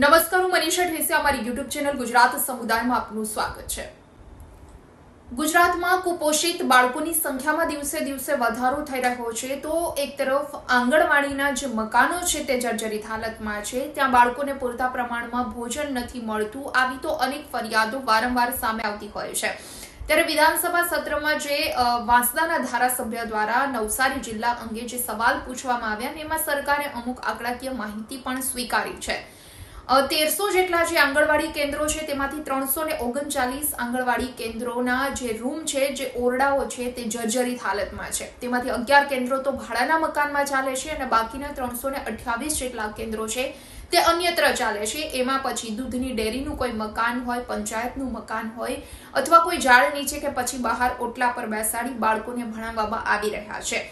નમસ્કાર, હું મનીષા ઠેસે અમારી યુટ્યુબ ચેનલ ગુજરાત સમુદાયમાં આપનું સ્વાગત છે. ગુજરાતમાં કુપોષિત બાળકોની સંખ્યામાં દિવસે દિવસે વધારો થઈ રહ્યો છે, તો એક તરફ આંગણવાડીના જે મકાનો છે તે જર્જરિત હાલતમાં છે, ત્યાં બાળકોને પૂરતા પ્રમાણમાં ભોજન નથી મળતું, આવી તો અનેક ફરિયાદો વારંવાર સામે આવતી હોય છે. ત્યારે વિધાનસભા સત્રમાં જે વાંસદાના ધારાસભ્ય દ્વારા નવસારી જિલ્લા અંગે જે સવાલ પૂછવામાં આવ્યા એમાં સરકારે અમુક આંકડાકીય માહિતી પણ સ્વીકારી છે. તેરસો જેટલા જે આંગણવાડી કેન્દ્રો છે, તેમાંથી ત્રણસો ને ઓગણચાલીસ આંગણવાડી કેન્દ્રોના જે રૂમ છે, જે ઓરડાઓ છે, તે જર્જરિત હાલતમાં છે. તેમાંથી અગિયાર કેન્દ્રો તો ભાડાના મકાનમાં ચાલે છે અને બાકીના ત્રણસો ને અઠ્યાવીસ જેટલા કેન્દ્રો છે, તે અન્યત્ર ચાલે છે. એમાં પછી દૂધની ડેરીનું કોઈ મકાન હોય, પંચાયતનું મકાન હોય અથવા કોઈ ઝાડ નીચે કે પછી બહાર ઓટલા પર બેસાડી બાળકોને ભણાવવામાં આવી રહ્યા છે.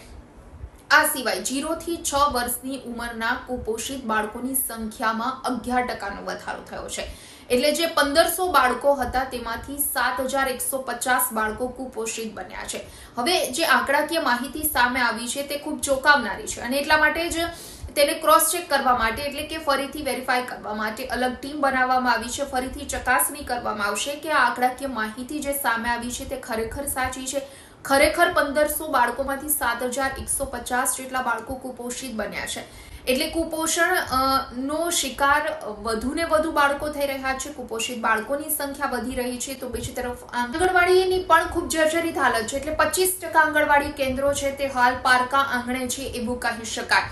આ સિવાય જીરો થી છ વર્ષની ઉંમરના કુપોષિત બાળકોની સંખ્યામાં અગિયાર ટકાનો વધારો થયો છે. એટલે જે પંદરસો બાળકો હતા તેમાંથી સાત હજાર એકસો પચાસ બાળકો કુપોષિત બન્યા છે. હવે જે આંકડાકીય માહિતી સામે આવી છે તે ખૂબ ચોંકાવનારી છે અને એટલા માટે જ તેને ક્રોસ ચેક કરવા માટે એટલે કે ફરીથી વેરીફાઈ કરવા માટે અલગ ટીમ બનાવવામાં આવી છે. ફરીથી ચકાસણી કરવામાં આવશે કે આ આંકડાકીય માહિતી જે સામે આવી છે તે ખરેખર સાચી છે ખરેખર પંદરસો બાળકોમાંથી સાત હજાર એકસો પચાસ જેટલા બાળકો કુપોષિત બન્યા છે. એટલે કુપોષણ નો શિકાર વધુ ને વધુ બાળકો થઈ રહ્યા છે. કુપોષિત બાળકોની સંખ્યા વધી રહી છે. તો બીજી તરફ આંગણવાડીની પણ ખૂબ જર્જરિત હાલત છે. એટલે પચીસ ટકા આંગણવાડી કેન્દ્રો છે તે હાલ પારકા આંગણે છે એવું કહી શકાય.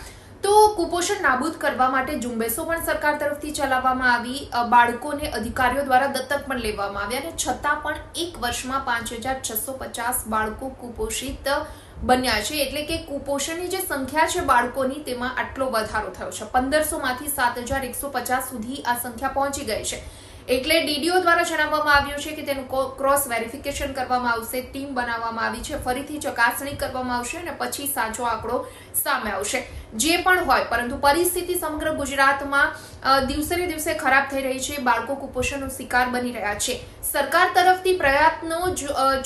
તો કુપોષણ નાબૂદ કરવા માટે ઝુંબેશો પણ સરકાર તરફથી ચલાવવામાં આવી. બાળકોને અધિકારીઓ દ્વારા દત્તક પણ લેવામાં આવ્યા અને છતાં પણ એક વર્ષમાં પાંચ હજાર છસો પચાસ બાળકો કુપોષિત બન્યા છે. એટલે કે કુપોષણની જે સંખ્યા છે બાળકોની તેમાં આટલો વધારો થયો છે. પંદરસો માંથી સાત હજાર એકસો પચાસ સુધી આ સંખ્યા પહોંચી ગઈ છે. એટલે ડીડીઓ દ્વારા જણાવવામાં આવ્યું છે કે તેનું ક્રોસ વેરિફિકેશન કરવામાં આવશે, ટીમ બનાવવામાં આવી છે, ફરીથી ચકાસણી કરવામાં આવશે અને પછી સાચો આંકડો સામે આવશે. જે પણ હોય, પરંતુ પરિસ્થિતિ સમગ્ર ગુજરાતમાં દિવસે ને દિવસે ખરાબ થઈ રહી છે, બાળકો કુપોષણનો શિકાર બની રહ્યા છે. સરકાર તરફથી પ્રયત્નો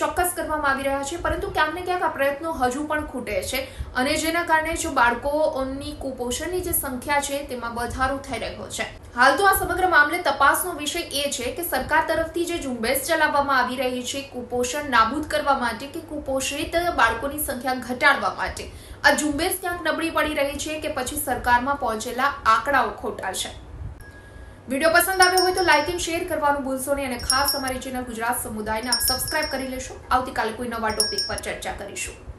ચોક્કસ કરવામાં આવી રહ્યા છે, પરંતુ ક્યાંક ને ક્યાંક આ પ્રયત્નો હજુ પણ ખૂટે છે અને જેના કારણે જો બાળકોની કુપોષણની જે સંખ્યા છે તેમાં વધારો થઈ રહ્યો છે. હાલ તો આ સમગ્ર મામલે તપાસનો વિષય એ છે કે સરકાર તરફથી જે ઝુંબેશ ચલાવવામાં આવી રહી છે, કુપોષણ નાબૂદ કરવા માટે કે કુપોષિત બાળકોની સંખ્યા ઘટાડવા માટે. આ ઝુંબેશ ક્યાંક નબળી પડી રહી છે કે પછી સરકારમાં પહોંચેલા આંકડાઓ ખોટા છે. વીડિયો પસંદ આવ્યો હોય તો લાઇક એન્ડ શેર કરવાનું ભૂલશો નહીં અને ખાસ અમારી ચેનલ ગુજરાત સમુદાયને આપ સબસ્ક્રાઇબ કરી લેશો. આવતીકાલે કોઈ નવા ટોપિક પર ચર્ચા કરીશું.